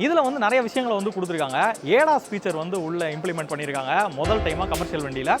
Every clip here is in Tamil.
இதில் வந்து நிறைய விஷயங்களை வந்து கொடுத்துருக்காங்க. ஏடாஸ் ஃபீச்சர் வந்து உள்ள இம்ப்ளிமெண்ட் பண்ணியிருக்காங்க முதல் டைமாக கமர்ஷியல் வண்டியில்.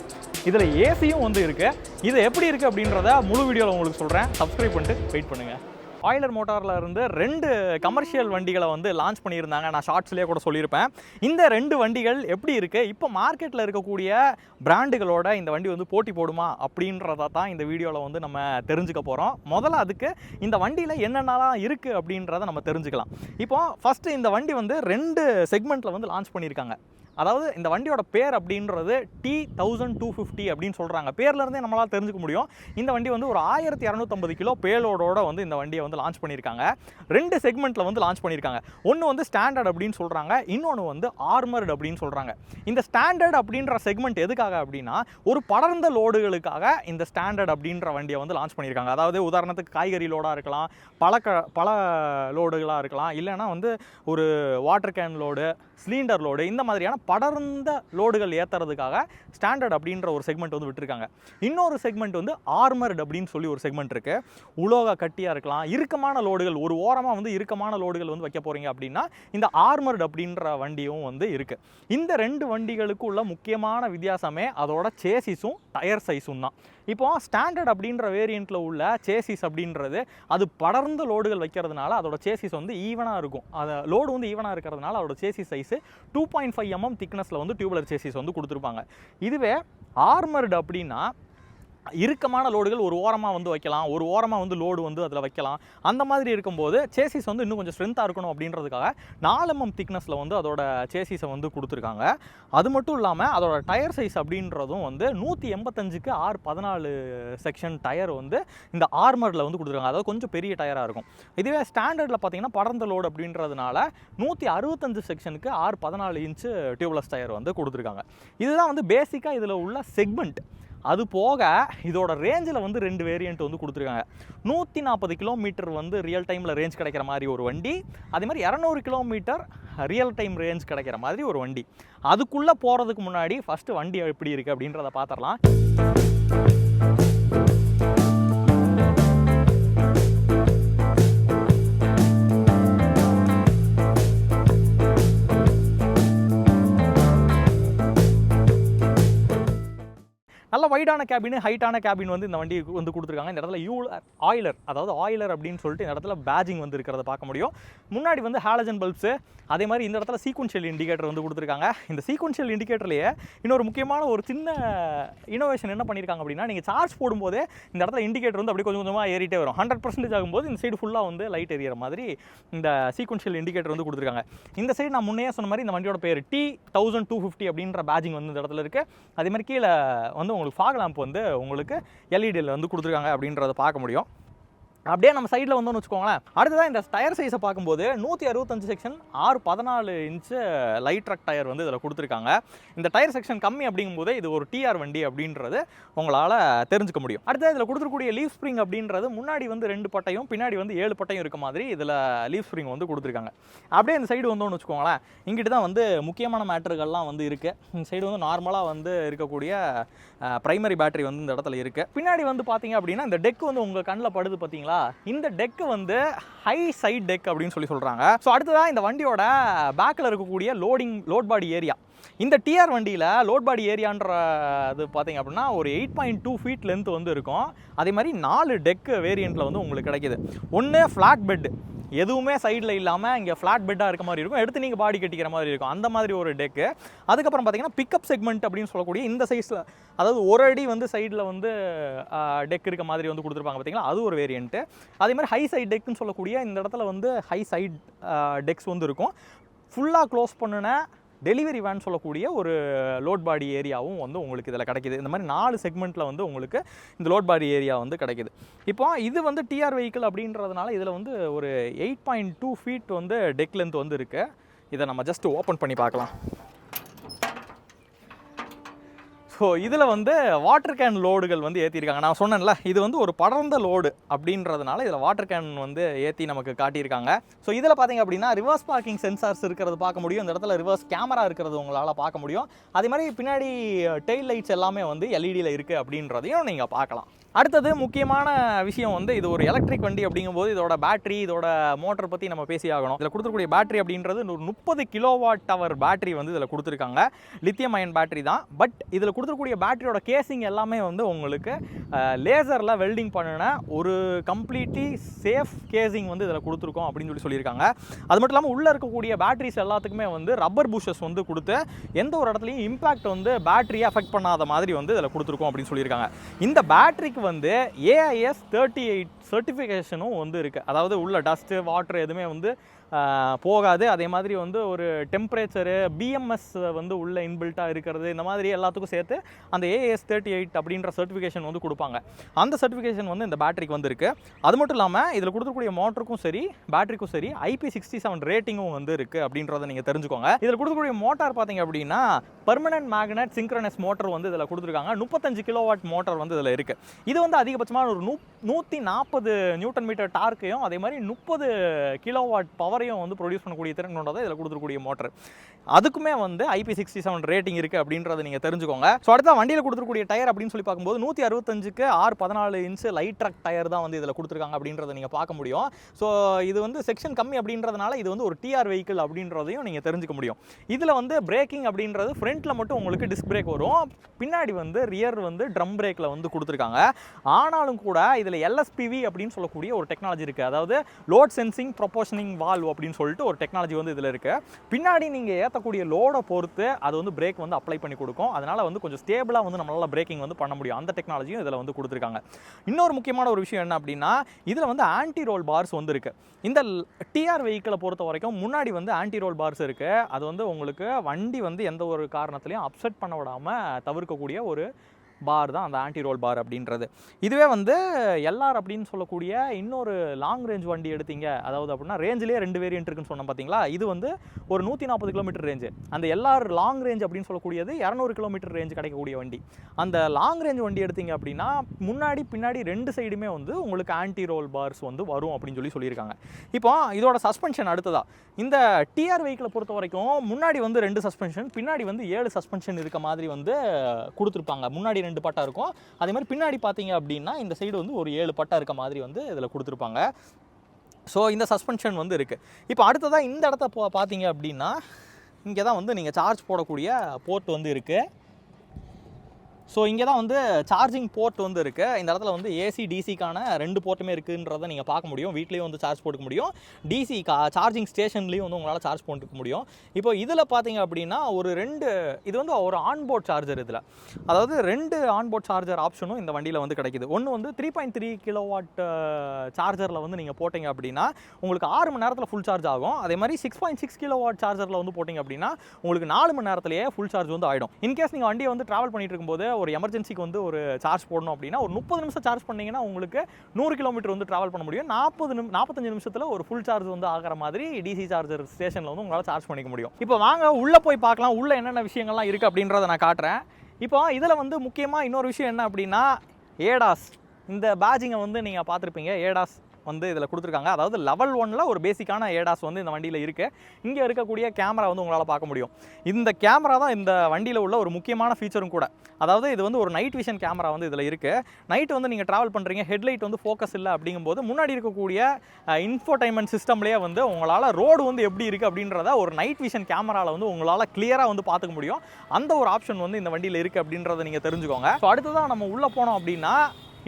இதில் ஏசியும் வந்து இருக்குது இது எப்படி இருக்குது அப்படின்றத முழு வீடியோவில் உங்களுக்கு சொல்கிறேன் சப்ஸ்கிரைப் பண்ணிட்டு வெயிட் பண்ணுங்கள் ஆயிலர் மோட்டாரில் இருந்து ரெண்டு கமர்ஷியல் வண்டிகளை வந்து லான்ச் பண்ணியிருந்தாங்க. நான் ஷார்ட்ஸ்லேயே கூட சொல்லியிருப்பேன். இந்த ரெண்டு வண்டிகள் எப்படி இருக்குது இப்போ மார்க்கெட்டில் இருக்கக்கூடிய பிராண்டுகளோட இந்த வண்டி வந்து போட்டி போடுமா அப்படின்றத தான் இந்த வீடியோவில் வந்து நம்ம தெரிஞ்சுக்க போகிறோம் முதல்ல அதுக்கு இந்த வண்டியில் என்னென்னலாம் இருக்குது அப்படின்றத நம்ம தெரிஞ்சுக்கலாம். இப்போ ஃபஸ்ட்டு இந்த வண்டி வந்து ரெண்டு செக்மெண்ட்டில் வந்து லான்ச் பண்ணியிருக்காங்க. அதாவது இந்த வண்டியோட பேர் அப்படின்றது டி தௌசண்ட் டூ ஃபிஃப்டி அப்படின்னு சொல்கிறாங்க பேர்லேருந்தே நம்மளால் தெரிஞ்சுக்க முடியும். இந்த வண்டி வந்து ஒரு ஆயிரத்தி இரநூத்தம்பது கிலோ பேலோடோட வந்து இந்த வண்டியை வந்து லான்ச் பண்ணியிருக்காங்க. ரெண்டு செக்மெண்ட்டில் வந்து லான்ச் பண்ணியிருக்காங்க. ஒன்று வந்து ஸ்டாண்டர்ட் அப்படின்னு சொல்கிறாங்க இன்னொன்று வந்து ஆர்மர்டு அப்படின்னு சொல்கிறாங்க இந்த ஸ்டாண்டர்ட் அப்படின்ற செக்மெண்ட் எதுக்காக அப்படின்னா ஒரு படர்ந்த லோடுகளுக்காக இந்த ஸ்டாண்டர்ட் அப்படின்ற வண்டியை வந்து லான்ச் பண்ணியிருக்காங்க. அதாவது உதாரணத்துக்கு காய்கறி லோடாக இருக்கலாம் பல க பல லோடுகளாக இருக்கலாம். இல்லைன்னா வந்து ஒரு water can load cylinder load இந்த மாதிரியான படர்ந்த லோடுகள் ஏற்றுறதுக்காக ஸ்டாண்டர்ட் அப்படின்ற ஒரு செக்மெண்ட் வந்து விட்டுருக்காங்க. இன்னொரு செக்மெண்ட் வந்து ஆர்மர்டு அப்படின்னு சொல்லி ஒரு செக்மெண்ட் இருக்குது உலோக கட்டியாக இருக்கலாம் இறுக்கமான லோடுகள் ஒரு ஓரமாக வந்து இறுக்கமான லோடுகள் வந்து வைக்க போகிறீங்க அப்படின்னா இந்த ஆர்மர்டு அப்படின்ற வண்டியும் வந்து இருக்குது இந்த ரெண்டு வண்டிகளுக்கு உள்ள முக்கியமான வித்தியாசமே அதோட சேசிஸும் டயர் சைஸும் தான். இப்போ ஸ்டாண்டர்ட் அப்படின்ற வேரியண்ட்டில் உள்ள சேசிஸ் அப்படின்றது அது படர்ந்த லோடுகள் வைக்கிறதுனால அதோட சேசிஸ் வந்து ஈவனாக இருக்கும். அதை லோடு வந்து ஈவனாக இருக்கிறதுனால அதோட chassis size two point five MM திக்னஸில் வந்து டியூபுலர் சேசிஸ் வந்து கொடுத்துருப்பாங்க. இதுவே ஆர்மர்டு அப்படின்னா இறுக்கமான லோடுகள் ஒரு ஓரமாக வந்து வைக்கலாம் ஒரு ஓரமாக வந்து லோடு வந்து அதில் வைக்கலாம். அந்த மாதிரி இருக்கும்போது சேசிஸ் வந்து இன்னும் கொஞ்சம் ஸ்ட்ரென்த்தாக இருக்கணும் அப்படின்றதுக்காக நாலு mm எம்எம் திக்னஸில் வந்து அதோட சேசிஸை வந்து கொடுத்துருக்காங்க. அது மட்டும் இல்லாமல் அதோட டயர் சைஸ் அப்படின்றதும் வந்து நூற்றி எண்பத்தஞ்சுக்கு ஆறு பதினாலு செக்ஷன் டயர் வந்து இந்த ஆர்மரில் வந்து கொடுத்துருக்காங்க. அதாவது கொஞ்சம் பெரிய டயராக இருக்கும். இதுவே ஸ்டாண்டர்டில் பார்த்தீங்கன்னா படர்ந்த லோடு அப்படின்றதுனால நூற்றி அறுபத்தஞ்சு செக்ஷனுக்கு ஆறு பதினாலு இன்ச்சு டியூப்லெஸ் டயர் வந்து கொடுத்துருக்காங்க. இதுதான் வந்து பேசிக்காக இதில் உள்ள செக்மெண்ட் அது போக இதோட ரேஞ்சில் வந்து ரெண்டு வேரியண்ட் வந்து கொடுத்துருக்காங்க. நூற்றி நாற்பது கிலோமீட்டர் வந்து ரியல் டைமில் ரேஞ்ச் கிடைக்கிற மாதிரி ஒரு வண்டி. அதே மாதிரி இரநூறு கிலோமீட்டர் ரியல் டைம் ரேஞ்ச் கிடைக்கிற மாதிரி ஒரு வண்டி. அதுக்குள்ளே போகிறதுக்கு முன்னாடி ஃபஸ்ட்டு வண்டி எப்படி இருக்குது அப்படின்றத பார்த்துடலாம் நல்ல வைடான கேபின் ஹைட்டான கேபின் வந்து இந்த வண்டி வந்து கொடுத்துருக்காங்க. இந்த இடத்துல யூ ஆயிலர் அதாவது ஆயிலர் அப்படின்னு சொல்லிட்டு இந்த இடத்துல பேஜிங் வந்து இருக்கிறத பார்க்க முடியும். முன்னாடி வந்து ஹாலஜன் பல்ப்ஸு அதே மாதிரி இந்த இடத்துல சீக்வன்ஷியல் இண்டிகேட்டர் வந்து கொடுத்துருக்காங்க. இந்த சீக்வன்ஷியல் இண்டிகேட்டர்லேயே இன்னொரு முக்கியமான ஒரு சின்ன இனோவேஷன் என்ன பண்ணியிருக்காங்க அப்படின்னா நீங்கள் சார்ஜ் போடும்போது இந்த இடத்துல இண்டிகேட்டர் வந்து அப்படியே கொஞ்சம் கொஞ்சமாக ஏறிட்டே வரும். ஹண்ட்ரட் பர்சன்டேஜ் ஆகும்போது இந்த சைடு ஃபுல்லாக வந்து லைட் எரியற மாதிரி இந்த சீக்வன்ஷியல் இண்டிகேட்டர் வந்து கொடுத்துருக்காங்க. இந்த சைடு நான் முன்னே சொன்ன மாதிரி இந்த வண்டியோட பேர் டி தௌசண்ட் டூ ஃபிஃப்டி அப்படின்ற பேஜிங் வந்து இந்த இடத்துல இருக்குது அதே மாதிரி கீழே வந்து உங்களுக்கு ஃபாக் லேம்ப் வந்து உங்களுக்கு எல்இடியில் வந்து கொடுத்துருக்காங்க அப்படின்றத பார்க்க முடியும். அப்படியே நம்ம சைடில் வந்தோம்னு வச்சுக்கோங்களேன். அடுத்ததான் இந்த டயர் சைஸை பார்க்கும்போது நூற்றி அறுபத்தஞ்சு செக்ஷன் ஆறு பதினாலு இன்ச்சு லைட் ட்ரக் டயர் வந்து இதில் கொடுத்துருக்காங்க. இந்த டயர் செக்ஷன் கம்மி அப்படிங்கும்போது இது ஒரு டிஆர் வண்டி அப்படின்றது உங்களால் தெரிஞ்சுக்க முடியும். அடுத்து இதில் கொடுத்துருக்கூடிய லீவ் ஸ்ப்ரிங் அப்படின்றது முன்னாடி வந்து ரெண்டு பட்டையும் பின்னாடி வந்து ஏழு பட்டையும் இருக்க மாதிரி இதில் லீவ் ஸ்ப்ரிங் வந்து கொடுத்துருக்காங்க. அப்படியே இந்த சைடு வந்தோம்னு வச்சுக்கோங்களேன். இங்கிட்டு தான் வந்து முக்கியமான மேட்டர்கள்லாம் வந்து இருக்குது இந்த சைடு வந்து நார்மலாக வந்து இருக்கக்கூடிய ப்ரைமரி பேட்டரி வந்து இந்த இடத்துல இருக்குது பின்னாடி வந்து பார்த்தீங்க அப்படின்னா இந்த டெக் வந்து உங்கள் கண்ணில் படுது பார்த்தீங்களா இந்த டெக்கு வந்து ஹை சைட் டெக் அப்படின்னு சொல்லி சொல்கிறாங்க ஸோ அடுத்ததாக இந்த வண்டியோட பேக்கில் இருக்கக்கூடிய லோடிங் லோட் பாடி ஏரியா இந்த டிஆர் வண்டியில் லோட் பாடி ஏரியான்ற இது பார்த்தீங்க அப்படின்னா ஒரு eight point two feet length வந்து இருக்கும். அதே மாதிரி நாலு டெக்கு வேரியண்ட்டில் வந்து உங்களுக்கு கிடைக்கிது. ஒன்று ஃப்ளாட் பெட்டு எதுவுமே சைடில் இல்லாமல் இங்கே ஃப்ளாட் பெட்டாக இருக்க மாதிரி இருக்கும். எடுத்து நீங்கள் பாடி கட்டிக்கிற மாதிரி இருக்கும். அந்த மாதிரி ஒரு டெக்கு அதுக்கப்புறம் பார்த்தீங்கன்னா பிக்கப் செக்மெண்ட் அப்படின்னு சொல்லக்கூடிய இந்த சைஸில் அதாவது ஒரு அடி வந்து சைடில் வந்து டெக் இருக்க மாதிரி வந்து கொடுத்துருப்பாங்க பார்த்தீங்களா அது ஒரு வேரியண்ட்டு அதே மாதிரி ஹை சைட் டெக்குன்னு சொல்லக்கூடிய இந்த இடத்துல வந்து ஹை சைட் டெக்ஸ் வந்து இருக்கும். ஃபுல்லாக க்ளோஸ் பண்ணுன டெலிவரி வேன் சொல்லக்கூடிய ஒரு லோட் பாடி ஏரியாவும் வந்து உங்களுக்கு இதில் கிடைக்கிது. இந்த மாதிரி நாலு செக்மெண்ட்டில் வந்து உங்களுக்கு இந்த லோட் பாடி ஏரியா வந்து கிடைக்கிது. இப்போ இது வந்து டிஆர் வெஹிக்கிள் அப்படின்றதுனால இதில் வந்து ஒரு எயிட் பாயிண்ட் டூ ஃபீட் வந்து டெக் லென்த் வந்து இருக்குது இதை நம்ம ஜஸ்ட் ஓப்பன் பண்ணி பார்க்கலாம். ஸோ இதில் வந்து வாட்டர் கேன் லோடுகள் வந்து ஏற்றிருக்காங்க நான் சொன்னேன்ல இது வந்து ஒரு படர்ந்த லோடு அப்படின்றதுனால இதில் வாட்டர் கேன் வந்து ஏற்றி நமக்கு காட்டியிருக்காங்க. ஸோ இதில் பார்த்தீங்க அப்படின்னா ரிவர்ஸ் பார்க்கிங் சென்சார்ஸ் இருக்கிறது பார்க்க முடியும். இந்த இடத்துல ரிவர்ஸ் கேமரா இருக்கிறது உங்களால் பார்க்க முடியும். அதே மாதிரி பின்னாடி uh, டெயில் லைட்ஸ் எல்லாமே வந்து எல்இடியில் இருக்குது அப்படின்றதையும் நீங்கள் பார்க்கலாம். அடுத்தது முக்கியமான விஷயம் வந்து இது ஒரு எலக்ட்ரிக் வண்டி அப்படிங்கும்போது இதோட பேட்டரி இதோட மோட்டர் பற்றி நம்ம பேசி ஆகணும். இதில் கொடுத்துருக்கூடிய பேட்டரி அப்படின்றது ஒரு முப்பது கிலோவாட் டவர் பேட்டரி வந்து இதில் கொடுத்துருக்காங்க. லித்தியம் அயன் பேட்டரி தான். பட் இதில் கொடுத்துருக்கூடிய பேட்டரியோட கேசிங் எல்லாமே வந்து உங்களுக்கு லேசரில் வெல்டிங் பண்ணின ஒரு கம்ப்ளீட்லி சேஃப் கேசிங் வந்து இதில் கொடுத்துருக்கோம் அப்படின்னு சொல்லி சொல்லியிருக்காங்க. அது மட்டும் இல்லாமல் உள்ளே இருக்கக்கூடிய பேட்டரிஸ் எல்லாத்துக்குமே வந்து ரப்பர் பூஷஸ் வந்து கொடுத்து எந்த ஒரு இடத்துலையும் இம்பாக்ட் வந்து பேட்டரியை அஃபெக்ட் பண்ணாத மாதிரி வந்து இதில் கொடுத்துருக்கோம் அப்படின்னு சொல்லியிருக்காங்க. இந்த பேட்டரிக்கு வந்து ஏஐஎஸ் தேர்ட்டி எயிட் சர்டிஃபிகேஷனும் வந்து இருக்குது அதாவது உள்ள டஸ்ட்டு வாட்டர் எதுவுமே வந்து போகாது. அதே மாதிரி வந்து ஒரு டெம்பரேச்சரு பிஎம்எஸ் வந்து உள்ளே இன்பில்ட்டாக இருக்கிறது இந்த மாதிரி எல்லாத்துக்கும் சேர்த்து அந்த ஏஎஸ் தேர்ட்டி எயிட் அப்படின்ற சர்டிஃபிகேஷன் வந்து கொடுப்பாங்க. அந்த சர்டிஃபிகேஷன் வந்து இந்த பேட்டரிக்கு வந்திருக்கு. அது மட்டும் இல்லாமல் இதில் கொடுக்கக்கூடிய மோட்டருக்கும் சரி பேட்டரிக்கும் சரி ஐபி சிக்ஸ்டி செவன் ரேட்டிங்கும் வந்து இருக்குது அப்படின்றத நீங்கள் தெரிஞ்சுக்கோங்க. இதில் கொடுக்கக்கூடிய மோட்டார் பார்த்தீங்க அப்படின்னா பர்மனன்ட் மேக்னட் சிங்க்ரனஸ் மோட்டர் வந்து இதில் கொடுத்துருக்காங்க. முப்பத்தஞ்சு கிலோவாட் மோட்டார் வந்து இதில் இருக்குது இது வந்து அதிகபட்சமான ஒரு நூ நூற்றி நாற்பது நியூட்டன் மீட்டர் டார்க்கையும் அதே மாதிரி முப்பது கிலோவாட் பவரையும் வந்து ப்ரொடியூஸ் பண்ணக்கூடிய திறன் கொண்டது இதில் கொடுத்துருக்கூடிய மோட்டர். அதுக்குமே வந்து ஐபி சிக்ஸ்டி செவன் ரேட்டிங் இருக்குது அப்படின்றத நீங்கள் தெரிஞ்சுக்கோங்க. ஸோ அடுத்த வண்டியில் கொடுத்துருக்கூடிய டயர் அப்படின்னு சொல்லி பார்க்கும்போது நூற்றி அறுபத்தஞ்சுக்கு ஆறு பதினாலு இன்ச்சு லைட் ட்ரக் டயர் தான் வந்து இதில் கொடுத்துருக்காங்க அப்படின்றத நீங்கள் பார்க்க முடியும். ஸோ இது வந்து செக்ஷன் கம்மி அப்படின்றதுனால இது வந்து ஒரு டிஆர் வெஹிக்கிள் அப்படின்றதையும் நீங்கள் தெரிஞ்சுக்க முடியும். இதில் வந்து பிரேக்கிங் அப்படின்றது ஃப்ரண்ட்டில் மட்டும் உங்களுக்கு டிஸ்க் பிரேக் வரும். பின்னாடி வந்து ரியர் வந்து ட்ரம் பிரேக்கில் வந்து கொடுத்துருக்காங்க. ஆனாலும் கூட இதில் எல்எஸ்பிவி அப்படின்னு சொல்லக்கூடிய ஒரு டெக்னாலஜி இருக்குது அதாவது லோட் சென்சிங் ப்ரொபோஷனிங் வால்வ் அப்படின்னு சொல்லிட்டு ஒரு டெக்னாலஜி வந்து இதில் இருக்குது பின்னாடி நீங்கள் ஏற்றக்கூடிய லோடை பொறுத்து அது வந்து பிரேக் வந்து அப்ளை பண்ணி கொடுக்கும். அதனால் வந்து கொஞ்சம் ஸ்டேபிளாக வந்து நம்மளால் பிரேக்கிங் வந்து பண்ண முடியும். அந்த டெக்னாலஜியும் இதில் வந்து கொடுத்துருக்காங்க. இன்னொரு முக்கியமான ஒரு விஷயம் என்ன அப்படின்னா இதில் வந்து ஆன்டி ரோல் பார்ஸ் வந்து இருக்குது இந்த டிஆர் வெஹிக்கிளை பொறுத்த வரைக்கும் முன்னாடி வந்து ஆன்டி ரோல் பார்ஸ் இருக்குது அது வந்து உங்களுக்கு வண்டி வந்து எந்த ஒரு காரணத்துலையும் அப்செட் பண்ண விடாமல் தவிர்க்கக்கூடிய ஒரு பார் தான் அந்த ஆன்டி ரோல் பார் அப்படின்றது. இதுவே வந்து எல்ஆர் அப்படின்னு சொல்லக்கூடிய இன்னொரு லாங் ரேஞ்ச் வண்டி எடுத்தீங்க. அதாவது அப்படின்னா ரேஞ்சிலே ரெண்டு வேரியன்ட் இருக்குன்னு சொன்னோம் பார்த்தீங்களா இது வந்து ஒரு நூற்றி நாற்பது கிலோமீட்டர் ரேஞ்சு அந்த எல்ஆர் லாங் ரேஞ்ச் அப்படின்னு சொல்லக்கூடியது இரநூறு கிலோமீட்டர் ரேஞ்ச் கிடைக்கக்கூடிய வண்டி. அந்த லாங் ரேஞ்ச் வண்டி எடுத்தீங்க அப்படின்னா முன்னாடி பின்னாடி ரெண்டு சைடுமே வந்து உங்களுக்கு ஆன்டி ரோல் பார்ஸ் வந்து வரும் அப்படின்னு சொல்லி சொல்லியிருக்காங்க. இப்போ இதோட சஸ்பென்ஷன் அடுத்ததா. இந்த டிஆர் வெஹிக்கிளை பொறுத்த வரைக்கும் முன்னாடி வந்து ரெண்டு சஸ்பென்ஷன் பின்னாடி வந்து ஏழு சஸ்பென்ஷன் இருக்க மாதிரி வந்து கொடுத்துருப்பாங்க. முன்னாடி ரெண்டு ரெண்டு பட்டா இருக்கும். அதே மாதிரி பின்னாடி பார்த்தீங்க அப்படின்னா இந்த சைடு வந்து ஒரு ஏழு பட்டா இருக்க மாதிரி வந்து இதில் கொடுத்துருப்பாங்க. ஸோ இந்த சஸ்பென்ஷன் வந்து இருக்குது இப்போ அடுத்ததாக இந்த இடத்த போ பார்த்தீங்க அப்படின்னா இங்கே தான் வந்து நீங்கள் சார்ஜ் போடக்கூடிய போர்ட் வந்து இருக்குது ஸோ இங்கே தான் வந்து சார்ஜிங் போர்ட் வந்து இருக்குது இந்த இடத்துல வந்து ஏசி டிசிக்கான ரெண்டு போர்ட்டுமே இருக்குன்றதை நீங்கள் பார்க்க முடியும். வீட்லேயும் வந்து சார்ஜ் போட்டுக்க முடியும். டிசி கா சார்ஜிங் ஸ்டேஷன்லேயும் வந்து உங்களால் சார்ஜ் போட்டுக்க முடியும். இப்போ இதில் பார்த்தீங்க அப்படின்னா ஒரு ரெண்டு இது வந்து ஒரு ஆன்போர்ட் சார்ஜர் இதில். அதாவது ரெண்டு ஆன்போர்ட் சார்ஜர் ஆப்ஷனும் இந்த வண்டியில் வந்து கிடைக்குது. ஒன்று வந்து த்ரீ பாயிண்ட் த்ரீ கிலோவாட் சார்ஜரில் வந்து நீங்கள் போட்டிங்க அப்படின்னா உங்களுக்கு ஆறு மணி நேரத்தில் ஃபுல் சார்ஜ் ஆகும். அதே மாதிரி சிக்ஸ் பாயிண்ட் சிக்ஸ் கிலோவாட் சார்ஜரில் வந்து போட்டிங்க அப்படின்னா உங்களுக்கு நாலு மணி நேரத்திலேயே ஃபுல் சார்ஜ் வந்து ஆகிடும் இன்கேஸ் நீங்கள் வண்டியை வந்து ட்ராவல் பண்ணிட்டு இருக்கும்போது ஒரு எமர்ஜென்சிக்கு வந்து ஒரு சார்ஜ் போடணும் அப்படின்னா ஒரு முப்பது நிமிஷம் சார்ஜ் பண்ணிங்கன்னா உங்களுக்கு நூறு கிலோமீட்டர் வந்து ட்ராவல் பண்ண முடியும். நாற்பது நிமி நாற்பத்தஞ்சு நிமிஷத்தில் ஒரு ஃபுல் சார்ஜ் வந்து ஆகிற மாதிரி டிசி சார்ஜர் ஸ்டேஷனில் வந்து உங்களால் சார்ஜ் பண்ணிக்க முடியும். இப்போ வாங்க உள்ளே போய் பார்க்கலாம். உள்ளே என்னென்ன விஷயங்கள்லாம் இருக்குது அப்படின்றத நான் காட்டுறேன். இப்போ இதில் வந்து முக்கியமாக இன்னொரு விஷயம் என்ன அப்படின்னா ஏடாஸ் இந்த பேஜிங்கை வந்து நீங்கள் பார்த்துருப்பீங்க. ஏடாஸ் வந்து இதில் கொடுத்துருக்காங்க. அதாவது லெவல் ஒனில் ஒரு பேசிக்கான ஏடாஸ் வந்து இந்த வண்டியில் இருக்குது இங்கே இருக்கக்கூடிய கேமரா வந்து உங்களால் பார்க்க முடியும். இந்த கேமரா தான் இந்த வண்டியில் உள்ள ஒரு முக்கியமான ஃபீச்சரும் கூட. அதாவது இது வந்து ஒரு நைட் விஷன் கேமரா வந்து இதில் இருக்குது நைட் வந்து நீங்கள் ட்ராவல் பண்ணுறீங்க ஹெட்லைட் வந்து ஃபோக்கஸ் இல்லை அப்படிங்கும்போது முன்னாடி இருக்கக்கூடிய இன்ஃபோடைன்மெண்ட் சிஸ்டம்லேயே வந்து உங்களால் ரோடு வந்து எப்படி இருக்குது அப்படின்றத ஒரு நைட் விஷன் கேமராவில் வந்து உங்களால் கிளியராக வந்து பார்த்துக்க முடியும். அந்த ஒரு ஆப்ஷன் வந்து இந்த வண்டியில் இருக்குது அப்படின்றத நீங்கள் தெரிஞ்சுக்கோங்க. ஸோ அடுத்ததான் நம்ம உள்ளே போனோம் அப்படின்னா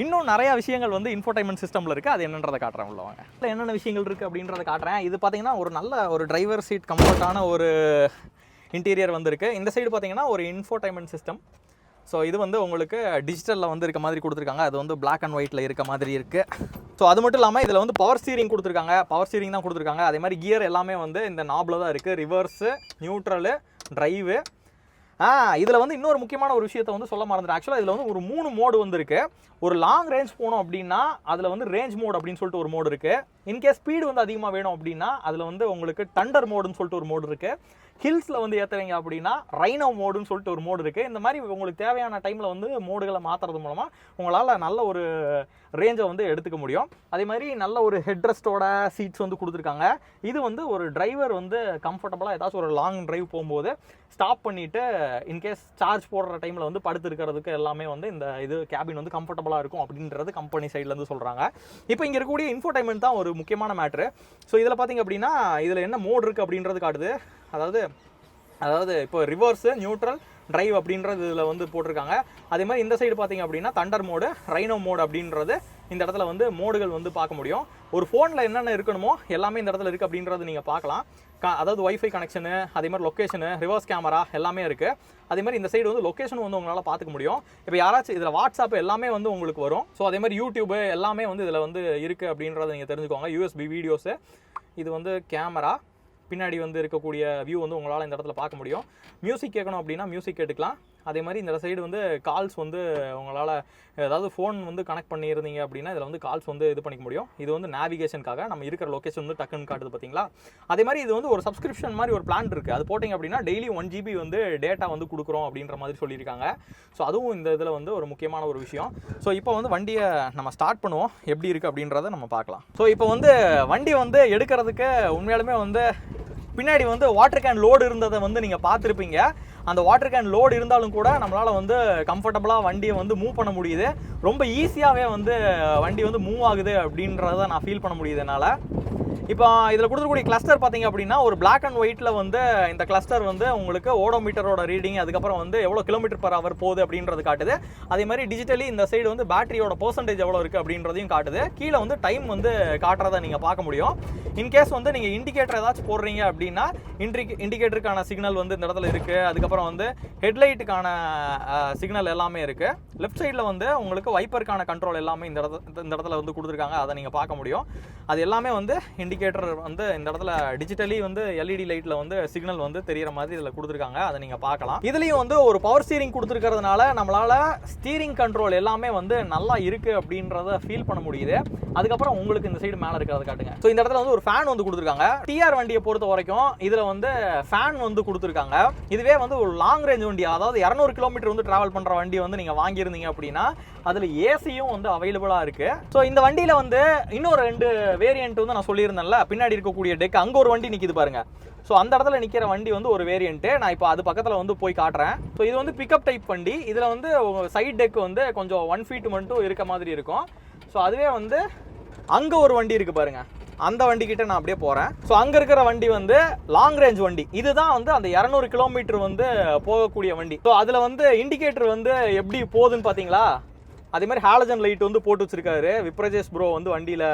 இன்னும் நிறைய விஷயங்கள் வந்து இன்ஃபோடைன்மெண்ட் சிஸ்டமில் இருக்குது அது என்னன்றதை காட்டுறேன் உள்ள வாங்க. என்னென்ன விஷயங்கள் இருக்குது அப்படின்றத காட்டுறேன். இது பார்த்தீங்கன்னா ஒரு நல்ல ஒரு டிரைவர் சீட் கம்ஃபர்ட்டான ஒரு இன்டீரியர் வந்திருக்கு. இந்த சைடு பார்த்தீங்கன்னா ஒரு இன்ஃபோடைன்மெண்ட் சிஸ்டம் ஸோ இது வந்து உங்களுக்கு டிஜிட்டலில் வந்து இருக்க மாதிரி கொடுத்துருக்காங்க. அது வந்து பிளாக் அண்ட் ஒயிட்டில் இருக்க மாதிரி இருக்குது ஸோ அது மட்டும் இல்லாமல் இதில் வந்து பவர் ஸ்டீரிங் கொடுத்துருக்காங்க. பவர் ஸ்டீரிங் தான் கொடுத்துருக்காங்க. அதே மாதிரி கியர் எல்லாமே வந்து இந்த நாபில் தான் இருக்குது ரிவர்ஸு நியூட்ரலு ட்ரைவு இதில் வந்து இன்னொரு முக்கியமான ஒரு விஷயத்தை வந்து சொல்ல மறந்துட்டேன். ஆக்சுவலாக இதில் வந்து ஒரு மூணு மோடு வந்துருக்கு ஒரு லாங் ரேஞ்ச் போனோம் அப்படின்னா அதில் வந்து ரேஞ்ச் மோட் அப்படின்னு சொல்லிட்டு ஒரு மோடு இருக்குது இன்கேஸ் ஸ்பீடு வந்து அதிகமாக வேணும் அப்படின்னா அதில் வந்து உங்களுக்கு டண்டர் மோடுன்னு சொல்லிட்டு ஒரு மோடு இருக்குது ஹில்ஸில் வந்து ஏற்றுறீங்க அப்படின்னா ரைனோ மோடுன்னு சொல்லிட்டு ஒரு மோடு இருக்குது இந்த மாதிரி உங்களுக்கு தேவையான டைமில் வந்து மோடுகளை மாற்றுறது மூலமாக உங்களால் நல்ல ஒரு ரேஞ்சை வந்து எடுத்துக்க முடியும். அதே மாதிரி நல்ல ஒரு ஹெட்ரெஸ்ட்டோட சீட்ஸ் வந்து கொடுத்துருக்காங்க. இது வந்து ஒரு டிரைவர் வந்து கம்ஃபர்டபுளாக ஏதாச்சும் ஒரு லாங் டிரைவ் போகும்போது ஸ்டாப் பண்ணிவிட்டு இன்கேஸ் சார்ஜ் போடுற டைமில் வந்து படுத்து இருக்கிறதுக்கு எல்லாமே வந்து இந்த இது கேபின் வந்து கம்ஃபர்டபுளாக இருக்கும் அப்படின்றது கம்பெனி சைட்லேருந்து சொல்கிறாங்க இப்போ இங்கே இருக்கக்கூடிய இன்ஃபோடைன்மெண்ட் தான் ஒரு முக்கியமான மேட்ரு ஸோ இதில் பார்த்தீங்க அப்படின்னா இதில் என்ன மோட் இருக்குது அப்படின்றது காட்டுது. அதாவது அதாவது இப்போ ரிவர்ஸு நியூட்ரல் டிரைவ் அப்படின்றது இதில் வந்து போட்டிருக்காங்க. அதே மாதிரி இந்த சைடு பார்த்தீங்க அப்படின்னா தண்டர் மோடு ரைனோ மோடு அப்படின்றது இந்த இடத்துல வந்து மோடுகள் வந்து பார்க்க முடியும். ஒரு ஃபோனில் என்னென்ன இருக்கணுமோ எல்லாமே இந்த இடத்துல இருக்குது அப்படின்றது நீங்கள் பார்க்கலாம். க- அதாவது ஒய்ஃபை கனெக்ஷனு அதே மாதிரி லொக்கேஷனு ரிவர்ஸ் கேமரா எல்லாமே இருக்குது அதே மாதிரி இந்த சைடு வந்து லொக்கேஷன் வந்து உங்களால் பார்த்துக்க முடியும். இப்போ யாராச்சும் இதில் வாட்ஸ்அப் எல்லாமே வந்து உங்களுக்கு வரும். ஸோ அதே மாதிரி யூடியூப் எல்லாமே வந்து இதில் வந்து இருக்குது அப்படின்றத நீங்கள் தெரிஞ்சுக்கோங்க. யூஎஸ்பி வீடியோஸு இது வந்து கேமரா பின்னாடி வந்து இருக்கக்கூடிய வியூ வந்து உங்களால் இந்த இடத்துல பார்க்க முடியும். மியூசிக் கேட்கணும் அப்படின்னா மியூசிக் கேட்டுக்கலாம். அதே மாதிரி இந்த சைடு வந்து கால்ஸ் வந்து உங்களால் ஏதாவது ஃபோன் வந்து கனெக்ட் பண்ணியிருந்தீங்க அப்படின்னா இதில் வந்து கால்ஸ் வந்து இது பண்ணிக்க முடியும். இது வந்து நேவிகேஷனுக்காக நம்ம இருக்கிற லொக்கேஷன் வந்து டக்குன்னு காட்டுது பார்த்தீங்களா அதே மாதிரி இது வந்து ஒரு சப்ஸ்கிரிப்ஷன் மாதிரி ஒரு பிளான் இருக்குது அது போட்டிங்க அப்படின்னா டெய்லி ஒன் ஜிபி வந்து டேட்டா வந்து கொடுக்குறோம் அப்படின்ற மாதிரி சொல்லியிருக்காங்க. ஸோ அதுவும் இந்த இதில் வந்து ஒரு முக்கியமான ஒரு விஷயம். ஸோ இப்போ வந்து வண்டியை நம்ம ஸ்டார்ட் பண்ணுவோம். எப்படி இருக்குது அப்படின்றத நம்ம பார்க்கலாம். ஸோ இப்போ வந்து வண்டி வந்து எடுக்கிறதுக்கு உண்மையாலுமே வந்து பின்னாடி வந்து வாட்டர் கேன் லோடு இருந்ததை வந்து நீங்கள் பார்த்துருப்பீங்க. அந்த வாட்டர் கேன் லோடு இருந்தாலும் கூட நம்மளால் வந்து கம்ஃபர்டபுளாக வண்டியை வந்து மூவ் பண்ண முடியுது. ரொம்ப ஈஸியாகவே வந்து வண்டி வந்து மூவ் ஆகுது அப்படின்றத நான் ஃபீல் பண்ண முடியுது என்னால். இப்போ இதில் கொடுத்துருக்கூடிய கிளஸ்டர் பார்த்தீங்க அப்படின்னா ஒரு பிளாக் அண்ட் ஒயிட்டில் வந்து இந்த கிளஸ்டர் வந்து உங்களுக்கு ஓடோமீட்டரோட ரீடிங் அதுக்கப்புறம் வந்து எவ்வளோ கிலோமீட்டர் பர் அவர் போகுது அப்படின்றது காட்டுது. அதே மாதிரி டிஜிட்டலி இந்த சைடு வந்து பேட்டரியோட பர்சன்டேஜ் எவ்வளோ இருக்குது அப்படின்றதையும் காட்டுது. கீழே வந்து டைம் வந்து காட்டுறதை நீங்கள் பார்க்க முடியும். இன்கேஸ் வந்து நீங்கள் இண்டிகேட்டர் ஏதாச்சும் போடுறீங்க அப்படின்னா இன்டி இண்டிகேட்டருக்கான சிக்னல் வந்து இந்த இடத்துல இருக்குது அதுக்கப்புறம் வந்து ஹெட்லைட்டுக்கான சிக்னல் எல்லாமே இருக்குது லெஃப்ட் சைடில் வந்து உங்களுக்கு வைப்பருக்கான கண்ட்ரோல் எல்லாமே இந்த இடத்துல இந்த இடத்துல வந்து கொடுத்துருக்காங்க. அதை நீங்கள் பார்க்க முடியும். அது எல்லாமே வந்து இண்டிகேட்டர் வந்து இந்த இடத்துல டிஜிட்டலி வந்து எல்இடி லைட்டில் வந்து சிக்னல் வந்து தெரியிற மாதிரி இதில் கொடுத்துருக்காங்க. அதை நீங்கள் பார்க்கலாம். இதுலேயும் வந்து ஒரு பவர் ஸ்டீரிங் கொடுத்துருக்கிறதுனால நம்மளால் ஸ்டீரிங் கண்ட்ரோல் எல்லாமே வந்து நல்லா இருக்குது அப்படின்றத ஃபீல் பண்ண முடியுது. அதுக்கப்புறம் உங்களுக்கு இந்த சைடு மேலே இருக்கிறத காட்டுங்க. ஸோ இந்த இடத்துல வந்து ஒரு ஃபேன் வந்து கொடுத்துருக்காங்க. டிஆர் வண்டியை பொறுத்த வரைக்கும் இதில் வந்து ஃபேன் வந்து கொடுத்துருக்காங்க. இதுவே வந்து ஒரு லாங் ரேஞ்ச் வண்டி. அதாவது இரநூறு கிலோமீட்டர் வந்து டிராவல் பண்ணுற வண்டி வந்து நீங்கள் வாங்கியிருந்தீங்க அப்படின்னா அதில் ஏசியும் வந்து அவைலபிளாக இருக்கு. ஸோ இந்த வண்டியில் வந்து இன்னொரு ரெண்டு வேரியன்ட் வந்து நான் சொல்லியிருந்தேன் சொல்லியிருந்தேன்ல பின்னாடி இருக்கக்கூடிய டெக் அங்கே ஒரு வண்டி நிற்கிது பாருங்க. ஸோ அந்த இடத்துல நிற்கிற வண்டி வந்து ஒரு வேரியண்ட்டு நான் இப்போ அது பக்கத்தில் வந்து போய் காட்டுறேன். ஸோ இது வந்து பிக்கப் டைப் வண்டி. இதில் வந்து சைட் டெக் வந்து கொஞ்சம் ஒன் ஃபீட் மட்டும் இருக்க மாதிரி இருக்கும். ஸோ அதுவே வந்து அங்கே ஒரு வண்டி இருக்குது பாருங்கள் அந்த வண்டி கிட்ட நான் அப்படியே போகிறேன் ஸோ அங்கே இருக்கிற வண்டி வந்து லாங் ரேஞ்ச் வண்டி. இதுதான் வந்து அந்த இரநூறு கிலோமீட்டர் வந்து போகக்கூடிய வண்டி. ஸோ அதில் வந்து இண்டிகேட்டர் வந்து எப்படி போகுதுன்னு பார்த்தீங்களா அதே மாதிரி ஹாலஜன் லைட் வந்து போட்டு வச்சிருக்காரு. விப்ரஜேஷ் ப்ரோ வந்து வண்டியில்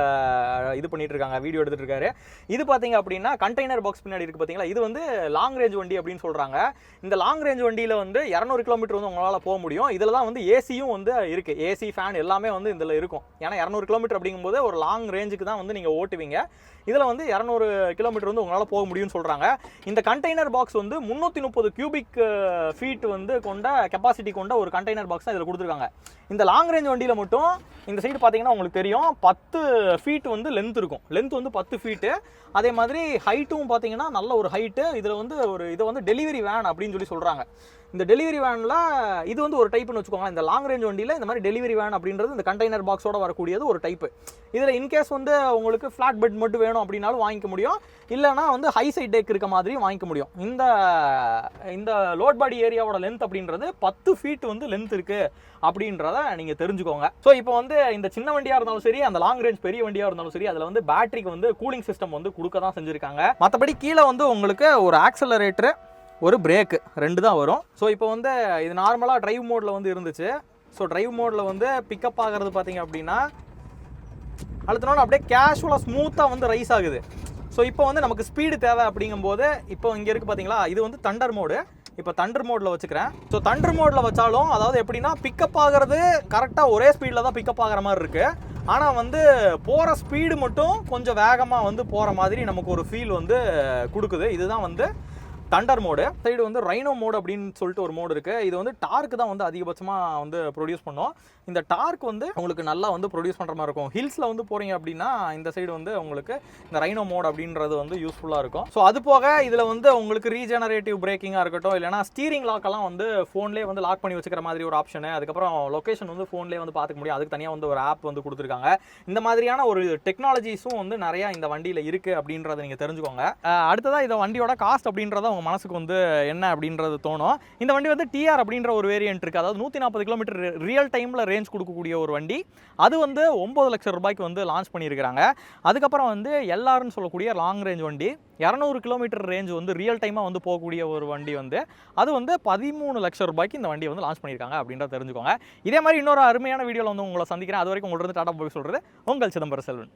இது பண்ணிட்டு இருக்காங்க வீடியோ எடுத்துட்டு இருக்காரு. இது பார்த்தீங்க அப்படின்னா கண்டெய்னர் பாக்ஸ் பின்னாடி இருக்கு பார்த்தீங்களா இது வந்து லாங் ரேஞ்ச் வண்டி அப்படின்னு சொல்கிறாங்க இந்த லாங் ரேஞ்ச் வண்டியில் வந்து இரநூறு கிலோமீட்டர் வந்து உங்களால் போக முடியும். இதில் தான் வந்து ஏசியும் வந்து இருக்குது ஏசி ஃபேன் எல்லாமே வந்து இதில் இருக்கும். ஏன்னா இரநூறு கிலோமீட்டர் அப்படிங்கும்போது ஒரு லாங் ரேஞ்சுக்கு தான் வந்து நீங்கள் ஓட்டுவீங்க. இதில் வந்து இரநூறு கிலோமீட்டர் வந்து உங்களால் போக முடியும்னு சொல்கிறாங்க இந்த கண்டெய்னர் பாக்ஸ் வந்து முந்நூற்றி முப்பது கியூபிக் ஃபீட் வந்து கொண்ட கெப்பாசிட்டி கொண்ட ஒரு கண்டெய்னர் பாக்ஸ் தான் இதில் கொடுத்துருக்காங்க. இந்த லாங் ரேஞ்ச் வண்டியில் மட்டும் இந்த சைடு பார்த்தீங்கன்னா உங்களுக்கு தெரியும். பத்து ஃபீட் வந்து லென்த் இருக்கும். லென்த் வந்து பத்து ஃபீட்டு அதே மாதிரி ஹைட்டும் பார்த்தீங்கன்னா நல்ல ஒரு ஹைட்டு இதில் வந்து ஒரு இதை வந்து டெலிவரி வேன் அப்படின்னு சொல்லி சொல்கிறாங்க இந்த டெலிவரி வேனில் இது வந்து ஒரு டைப்னு வச்சுக்கோங்களேன். இந்த லாங் ரேஞ்ச் வண்டியில் இந்த மாதிரி டெலிவரி வேன் அப்படின்றது இந்த கண்டெய்னர் பாக்ஸோட வரக்கூடியது ஒரு டைப்பு இதில் இன்கேஸ் வந்து உங்களுக்கு ஃப்ளாட் பெட் மட்டும் வேணும் அப்படின்னாலும் வாங்கிக்க முடியும். இல்லைனா வந்து ஹை சைட் டேக் இருக்க மாதிரி வாங்கிக்க முடியும். இந்த இந்த லோட் பாடி ஏரியாவோட லென்த் அப்படின்றது பத்து ஃபீட் வந்து லென்த் இருக்குது அப்படின்றத நீங்கள் தெரிஞ்சுக்கோங்க. ஸோ இப்போ வந்து இந்த சின்ன வண்டியாக இருந்தாலும் சரி அந்த லாங் ரேஞ்ச் பெரிய வண்டியாக இருந்தாலும் சரி அதில் வந்து பேட்டரிக்கு வந்து கூலிங் சிஸ்டம் வந்து கொடுக்க தான் செஞ்சுருக்காங்க. மற்றபடி கீழே வந்து உங்களுக்கு ஒரு ஆக்சலரேட்டர் ஒரு பிரேக்கு ரெண்டு தான் வரும். ஸோ இப்போ வந்து இது நார்மலாக ட்ரைவ் மோடில் வந்து இருந்துச்சு. ஸோ ட்ரைவ் மோடில் வந்து பிக்கப் ஆகிறது பார்த்தீங்க அப்படின்னா அழுத்தினோட அப்படியே கேஷுவலாக ஸ்மூத்தாக வந்து ரைஸ் ஆகுது. ஸோ இப்போ வந்து நமக்கு ஸ்பீடு தேவை அப்படிங்கும்போது இப்போ இங்கே இருக்குது பார்த்தீங்களா இது வந்து தண்டர் மோடு இப்போ தண்டர் மோடில் வச்சுக்கிறேன். ஸோ தண்டர் மோடில் வச்சாலும் அதாவது எப்படின்னா பிக்கப் ஆகிறது கரெக்டாக ஒரே ஸ்பீடில் தான் பிக்கப் ஆகிற மாதிரி இருக்குது ஆனால் வந்து போகிற ஸ்பீடு மட்டும் கொஞ்சம் வேகமாக வந்து போகிற மாதிரி நமக்கு ஒரு ஃபீல் வந்து கொடுக்குது. இதுதான் வந்து தண்டர் மோடு சைடு வந்து ரைனோ மோடு அப்படின்னு சொல்லிட்டு ஒரு மோடு இருக்குது இது வந்து டார்க் தான் வந்து அதிகபட்சமாக வந்து ப்ரொடியூஸ் பண்ணோம். இந்த டார்க் வந்து உங்களுக்கு நல்லா வந்து ப்ரொடியூஸ் பண்ணுற மாதிரி இருக்கும். ஹில்ஸில் வந்து போகிறீங்க அப்படின்னா இந்த சைடு வந்து உங்களுக்கு இந்த ரைனோ மோட் அப்படின்றது வந்து யூஸ்ஃபுல்லாக இருக்கும். ஸோ அது போக இதில் வந்து உங்களுக்கு ரீஜெனரேட்டிவ் பிரேக்கிங்காக இருக்கட்டும் இல்லைனா ஸ்டீரிங் லாக்கெல்லாம் வந்து ஃபோன்லேயே வந்து லாக் பண்ணி வச்சுக்கிற மாதிரி ஒரு ஆப்ஷனு அதுக்கப்புறம் லொக்கேஷன் வந்து ஃபோன்லேயே வந்து பார்த்துக்க முடியும். அதுக்கு தனியாக வந்து ஒரு ஆப் வந்து கொடுத்துருக்காங்க. இந்த மாதிரியான ஒரு டெக்னாலஜிஸும் வந்து நிறையா இந்த வண்டியில் இருக்குது அப்படின்றத நீங்கள் தெரிஞ்சுக்கோங்க. அடுத்ததாக இதை இந்த வண்டியோட காஸ்ட் அப்படின்றத உங்கள் மனசுக்கு வந்து என்ன அப்படின்றது தோணும். இந்த வண்டி வந்து டிஆர் அப்படின்ற ஒரு வேரியன்ட் இருக்குது அதாவது நூற்றி நாற்பது கிலோமீட்டர் ரியல் டைமில் ரேஞ்ச் கொடுக்கக்கூடிய ஒரு வண்டி. அது வந்து ஒம்பது லட்சம் ரூபாய்க்கு வந்து லான்ச் பண்ணியிருக்கிறாங்க. அதுக்கப்புறம் வந்து எல்லாருன்னு சொல்லக்கூடிய லாங் ரேஞ்ச் வண்டி. இரநூறு கிலோமீட்டர் ரேஞ்ச் வந்து ரியல் டைமாக வந்து போகக்கூடிய ஒரு வண்டி வந்து அது வந்து பதிமூணு லட்சம் ரூபாய்க்கு இந்த வண்டியை வந்து லான்ச் பண்ணியிருக்காங்க அப்படின்றத தெரிஞ்சுக்கோங்க. இதே மாதிரி இன்னொரு அருமையான வீடியோவில் வந்து உங்களை சந்திக்கிறேன். அது வரைக்கும் உங்கள்கிட்ட டாடா போய் சொல்கிறது உங்கள் சிதம்பரம் செல்வன்.